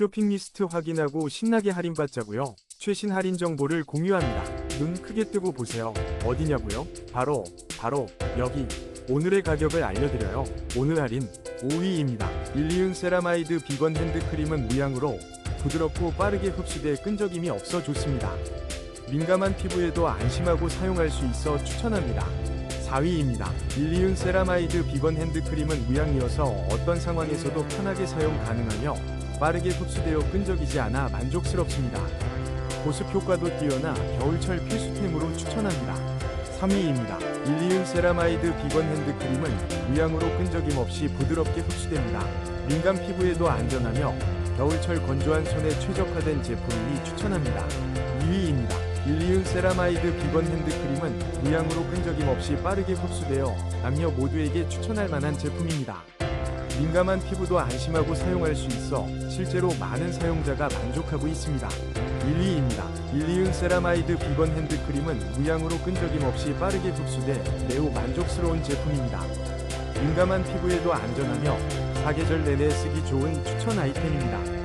쇼핑 리스트 확인하고 신나게 할인받자고요. 최신 할인 정보를 공유합니다. 눈 크게 뜨고 보세요. 어디냐고요? 바로 바로 여기. 오늘의 가격을 알려드려요. 오늘 할인 5위입니다. 일리윤 세라마이드 비건 핸드크림은 무향으로 부드럽고 빠르게 흡수돼 끈적임이 없어 좋습니다. 민감한 피부에도 안심하고 사용할 수 있어 추천합니다. 4위입니다. 일리윤 세라마이드 비건 핸드크림은 무향이어서 어떤 상황에서도 편하게 사용 가능하며 빠르게 흡수되어 끈적이지 않아 만족스럽습니다. 보습 효과도 뛰어나 겨울철 필수템으로 추천합니다. 3위입니다. 일리윤 세라마이드 비건 핸드크림은 무향으로 끈적임 없이 부드럽게 흡수됩니다. 민감 피부에도 안전하며 겨울철 건조한 손에 최적화된 제품이니 추천합니다. 2위입니다. 일리윤 세라마이드 비건 핸드크림은 무향으로 끈적임 없이 빠르게 흡수되어 남녀 모두에게 추천할 만한 제품입니다. 민감한 피부도 안심하고 사용할 수 있어 실제로 많은 사용자가 만족하고 있습니다. 1위입니다. 일리윤 세라마이드 비건 핸드크림은 무향으로 끈적임 없이 빠르게 흡수돼 매우 만족스러운 제품입니다. 민감한 피부에도 안전하며 사계절 내내 쓰기 좋은 추천 아이템입니다.